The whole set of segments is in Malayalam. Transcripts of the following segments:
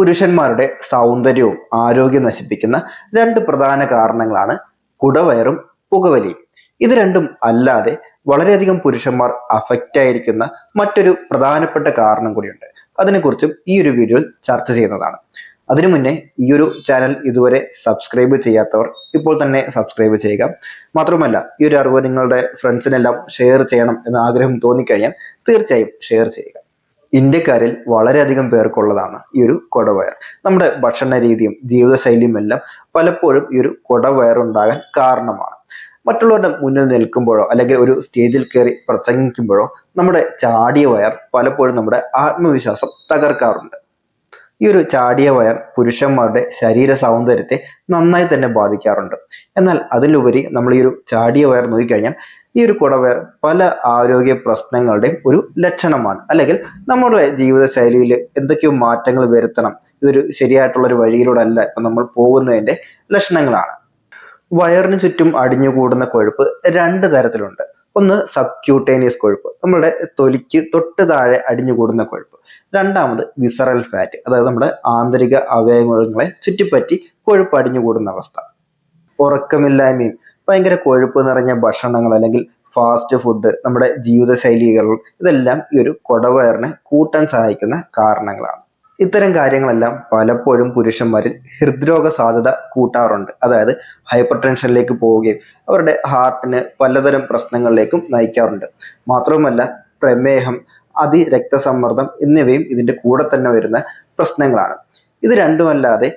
പുരുഷന്മാരുടെ സൗന്ദര്യവും ആരോഗ്യം നശിപ്പിക്കുന്ന രണ്ട് പ്രധാന കാരണങ്ങളാണ് കുടവയറും പുകവലിയും. ഇത് രണ്ടും അല്ലാതെ വളരെയധികം പുരുഷന്മാർ അഫക്റ്റ് ആയിരിക്കുന്ന മറ്റൊരു പ്രധാനപ്പെട്ട കാരണം കൂടിയുണ്ട്. അതിനെക്കുറിച്ചും ഈ ഒരു വീഡിയോയിൽ ചർച്ച ചെയ്യുന്നതാണ്. അതിനു മുന്നേ ഈ ഒരു ചാനൽ ഇതുവരെ സബ്സ്ക്രൈബ് ചെയ്യാത്തവർ ഇപ്പോൾ തന്നെ സബ്സ്ക്രൈബ് ചെയ്യുക. മാത്രമല്ല ഈ ഒരു അറിവ് നിങ്ങളുടെ ഫ്രണ്ട്സിനെല്ലാം ഷെയർ ചെയ്യണം എന്ന ആഗ്രഹം തോന്നിക്കഴിഞ്ഞാൽ തീർച്ചയായും ഷെയർ ചെയ്യുക. ഇന്ത്യക്കാരിൽ വളരെയധികം പേർക്കുള്ളതാണ് ഈ ഒരു കൊടവയർ. നമ്മുടെ ഭക്ഷണ രീതിയും ജീവിതശൈലിയും എല്ലാം പലപ്പോഴും ഈ ഒരു കൊടവയർ ഉണ്ടാകാൻ കാരണമാണ്. മറ്റുള്ളവരുടെ മുന്നിൽ നിൽക്കുമ്പോഴോ അല്ലെങ്കിൽ ഒരു സ്റ്റേജിൽ കയറി പ്രസംഗിക്കുമ്പോഴോ നമ്മുടെ ചാടിയ വയർ പലപ്പോഴും നമ്മുടെ ആത്മവിശ്വാസം തകർക്കാറുണ്ട്. ഈ ഒരു ചാടിയ വയർ പുരുഷന്മാരുടെ ശരീര സൗന്ദര്യത്തെ നന്നായി തന്നെ ബാധിക്കാറുണ്ട്. എന്നാൽ അതിലുപരി നമ്മൾ ഈ ഒരു ചാടിയ വയർ നോക്കിക്കഴിഞ്ഞാൽ ഈ ഒരു കുടവയർ പല ആരോഗ്യ പ്രശ്നങ്ങളുടെയും ഒരു ലക്ഷണമാണ്. അല്ലെങ്കിൽ നമ്മുടെ ജീവിതശൈലിയിൽ എന്തൊക്കെയോ മാറ്റങ്ങൾ വരുത്തണം. ഇതൊരു ശരിയായിട്ടുള്ള ഒരു വഴിയിലൂടെ അല്ല ഇപ്പം നമ്മൾ പോകുന്നതിന്റെ ലക്ഷണങ്ങളാണ്. വയറിന് ചുറ്റും അടിഞ്ഞുകൂടുന്ന കൊഴുപ്പ് രണ്ട് തരത്തിലുണ്ട്. ഒന്ന് സബ്ക്യൂട്ടേനിയസ് കൊഴുപ്പ് നമ്മുടെ തൊലിക്ക് തൊട്ട് താഴെ അടിഞ്ഞുകൂടുന്ന കൊഴുപ്പ്. രണ്ടാമത് വിസറൽ ഫാറ്റ് അതായത് നമ്മുടെ ആന്തരിക അവയവങ്ങളെ ചുറ്റിപ്പറ്റി കൊഴുപ്പ് അടിഞ്ഞുകൂടുന്ന അവസ്ഥ. ഉറക്കമില്ലായ്മയും ഭയങ്കര കൊഴുപ്പ് നിറഞ്ഞ ഭക്ഷണങ്ങൾ അല്ലെങ്കിൽ ഫാസ്റ്റ് ഫുഡ് നമ്മുടെ ജീവിതശൈലികൾ ഇതെല്ലാം ഈ ഒരു കൊടവയറിനെ കൂട്ടാൻ സഹായിക്കുന്ന കാരണങ്ങളാണ്. ഇത്തരം കാര്യങ്ങളെല്ലാം പലപ്പോഴും പുരുഷന്മാരിൽ ഹൃദ്രോഗ സാധ്യത കൂട്ടാറുണ്ട്. അതായത് ഹൈപ്പർ ടെൻഷനിലേക്ക് പോവുകയും അവരുടെ ഹാർട്ടിന് പലതരം പ്രശ്നങ്ങളിലേക്കും നയിക്കാറുണ്ട്. മാത്രവുമല്ല പ്രമേഹം അതി രക്തസമ്മർദ്ദം എന്നിവയും ഇതിന്റെ കൂടെ തന്നെ വരുന്ന പ്രശ്നങ്ങളാണ്. ഇത് രണ്ടുമല്ലാതെ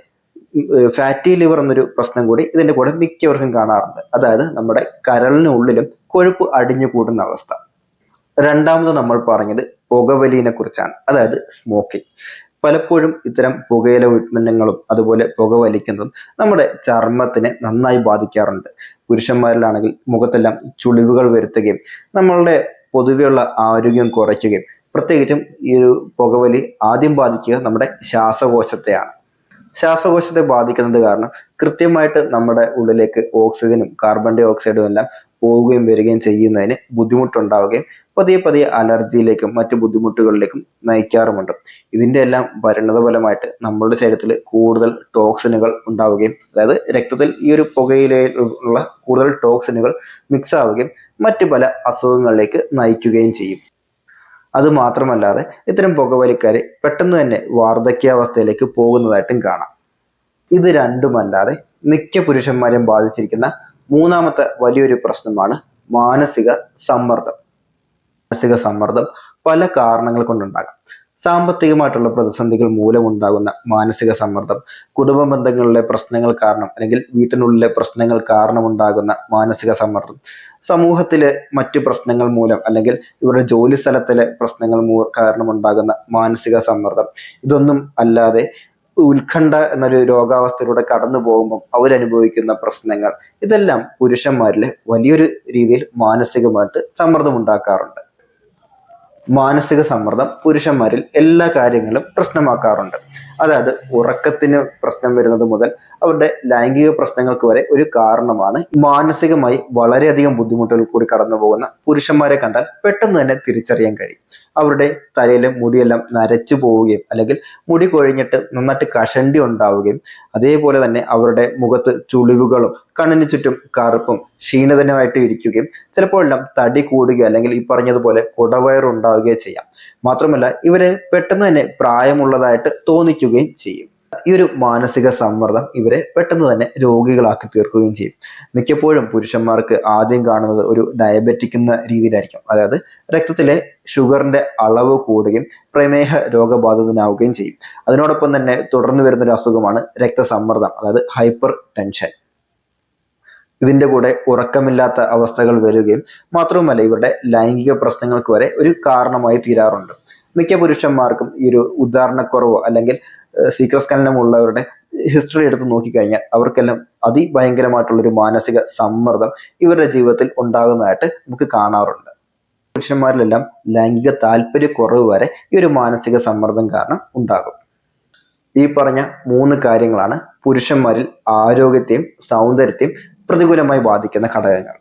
ഫാറ്റി ലിവർ എന്നൊരു പ്രശ്നം കൂടി ഇതിന്റെ കൂടെ മിക്കവർക്കും കാണാറുണ്ട്. അതായത് നമ്മുടെ കരളിനുള്ളിലും കൊഴുപ്പ് അടിഞ്ഞു കൂടുന്ന അവസ്ഥ. രണ്ടാമത് നമ്മൾ പറഞ്ഞത് പുകവലിനെ കുറിച്ചാണ്. അതായത് സ്മോക്കിംഗ് പലപ്പോഴും ഇത്തരം പുകയില ഉൽപ്പന്നങ്ങളും അതുപോലെ പുക വലിക്കുന്നതും നമ്മുടെ ചർമ്മത്തിനെ നന്നായി ബാധിക്കാറുണ്ട്. പുരുഷന്മാരിലാണെങ്കിൽ മുഖത്തെല്ലാം ചുളിവുകൾ വരുത്തുകയും നമ്മളുടെ പൊതുവെയുള്ള ആരോഗ്യം കുറയ്ക്കുകയും പ്രത്യേകിച്ചും ഈ ഒരു പുകവലി ആദ്യം ബാധിക്കുക നമ്മുടെ ശ്വാസകോശത്തെയാണ്. ശ്വാസകോശത്തെ ബാധിക്കുന്നത് കാരണം കൃത്യമായിട്ട് നമ്മുടെ ഉള്ളിലേക്ക് ഓക്സിജനും കാർബൺ ഡൈ ഓക്സൈഡും എല്ലാം പോവുകയും വരികയും ചെയ്യുന്നതിന് ബുദ്ധിമുട്ടുണ്ടാവുകയും പതിയെ പതിയെ അലർജിയിലേക്കും മറ്റു ബുദ്ധിമുട്ടുകളിലേക്കും നയിക്കാറുമുണ്ട്. ഇതിന്റെ എല്ലാം പരിണത ഫലമായിട്ട് നമ്മളുടെ ശരീരത്തിൽ കൂടുതൽ ടോക്സിനുകൾ ഉണ്ടാവുകയും അതായത് രക്തത്തിൽ ഈ ഒരു പുകയിലുള്ള കൂടുതൽ ടോക്സിനുകൾ മിക്സ് ആവുകയും മറ്റു പല അസുഖങ്ങളിലേക്ക് നയിക്കുകയും ചെയ്യും. അത് മാത്രമല്ലാതെ ഇത്തരം പുകവലിക്കാർ പെട്ടെന്ന് തന്നെ വാർദ്ധക്യാവസ്ഥയിലേക്ക് പോകുന്നതായിട്ടും കാണാം. ഇത് രണ്ടുമല്ലാതെ മിക്ക പുരുഷന്മാരെയും ബാധിച്ചിരിക്കുന്ന മൂന്നാമത്തെ വലിയൊരു പ്രശ്നമാണ് മാനസിക സമ്മർദ്ദം. മാനസിക സമ്മർദ്ദം പല കാരണങ്ങൾ കൊണ്ടുണ്ടാകാം. സാമ്പത്തികമായിട്ടുള്ള പ്രതിസന്ധികൾ മൂലമുണ്ടാകുന്ന മാനസിക സമ്മർദ്ദം കുടുംബ ബന്ധങ്ങളിലെ പ്രശ്നങ്ങൾ കാരണം അല്ലെങ്കിൽ വീട്ടിനുള്ളിലെ പ്രശ്നങ്ങൾ കാരണമുണ്ടാകുന്ന മാനസിക സമ്മർദ്ദം സമൂഹത്തിലെ മറ്റു പ്രശ്നങ്ങൾ മൂലം അല്ലെങ്കിൽ ഇവരുടെ ജോലി സ്ഥലത്തിലെ പ്രശ്നങ്ങൾ കാരണമുണ്ടാകുന്ന മാനസിക സമ്മർദ്ദം ഇതൊന്നും അല്ലാതെ ഉത്കണ്ഠ എന്നൊരു രോഗാവസ്ഥയിലൂടെ കടന്നു പോകുമ്പം അവരനുഭവിക്കുന്ന പ്രശ്നങ്ങൾ ഇതെല്ലാം പുരുഷന്മാരിൽ വലിയൊരു രീതിയിൽ മാനസികമായിട്ട് സമ്മർദ്ദം ഉണ്ടാക്കാറുണ്ട്. മാനസിക സമ്മർദ്ദം പുരുഷന്മാരിൽ എല്ലാ കാര്യങ്ങളും പ്രശ്നമാക്കാറുണ്ട്. അതായത് ഉറക്കത്തിന് പ്രശ്നം വരുന്നത് മുതൽ അവരുടെ ലൈംഗിക പ്രശ്നങ്ങൾക്ക് വരെ ഒരു കാരണമാണ് മാനസികമായി വളരെയധികം ബുദ്ധിമുട്ടുകൾ കൂടി കടന്നു പോകുന്ന പുരുഷന്മാരെ കണ്ടാൽ പെട്ടെന്ന് തന്നെ തിരിച്ചറിയാൻ കഴിയും. അവരുടെ തലയിലെ മുടിയെല്ലാം നരച്ചു പോവുകയും അല്ലെങ്കിൽ മുടി കൊഴിഞ്ഞിട്ട് നന്നായിട്ട് കഷണ്ടി ഉണ്ടാവുകയും അതേപോലെ തന്നെ അവരുടെ മുഖത്ത് ചുളിവുകളും കണ്ണിന് ചുറ്റും കറുപ്പും ക്ഷീണിതനുമായിട്ട് ഇരിക്കുകയും ചിലപ്പോഴെല്ലാം തടി കൂടുകയോ അല്ലെങ്കിൽ ഈ പറഞ്ഞതുപോലെ കുടവയറുണ്ടാവുകയോ ചെയ്യാം. മാത്രമല്ല ഇവരെ പെട്ടെന്ന് തന്നെ പ്രായമുള്ളതായിട്ട് തോന്നിക്കുകയും ചെയ്യും. ഈ ഒരു മാനസിക സമ്മർദ്ദം ഇവരെ പെട്ടെന്ന് തന്നെ രോഗികളാക്കി തീർക്കുകയും ചെയ്യും. മിക്കപ്പോഴും പുരുഷന്മാർക്ക് ആദ്യം കാണുന്നത് ഒരു ഡയബറ്റിക് എന്ന രീതിയിലായിരിക്കും. അതായത് രക്തത്തിലെ ഷുഗറിന്റെ അളവ് കൂടുകയും പ്രമേഹ രോഗബാധിതനാവുകയും ചെയ്യും. അതിനോടൊപ്പം തന്നെ തുടർന്ന് വരുന്ന ഒരു അസുഖമാണ് രക്തസമ്മർദ്ദം അതായത് ഹൈപ്പർ ടെൻഷൻ ഇതിന്റെ കൂടെ ഉറക്കമില്ലാത്ത അവസ്ഥകൾ വരികയും മാത്രവുമല്ല ഇവരുടെ ലൈംഗിക പ്രശ്നങ്ങൾക്ക് വരെ ഒരു കാരണമായി തീരാറുണ്ട്. മിക്ക പുരുഷന്മാർക്കും ഈ ഒരു ഉദാഹരണക്കുറവോ അല്ലെങ്കിൽ സീക്രസ് ഉള്ളവരുടെ ഹിസ്റ്ററി എടുത്ത് നോക്കിക്കഴിഞ്ഞാൽ അവർക്കെല്ലാം അതിഭയങ്കരമായിട്ടുള്ള ഒരു മാനസിക സമ്മർദ്ദം ഇവരുടെ ജീവിതത്തിൽ ഉണ്ടാകുന്നതായിട്ട് നമുക്ക് കാണാറുണ്ട്. പുരുഷന്മാരിലെല്ലാം ലൈംഗിക താല്പര്യക്കുറവ് വരെ ഈ ഒരു മാനസിക സമ്മർദ്ദം കാരണം ഉണ്ടാകും. ഈ പറഞ്ഞ മൂന്ന് കാര്യങ്ങളാണ് പുരുഷന്മാരിൽ ആരോഗ്യത്തെയും സൗന്ദര്യത്തെയും പ്രതികൂലമായി ബാധിക്കുന്ന ഘടകങ്ങൾ.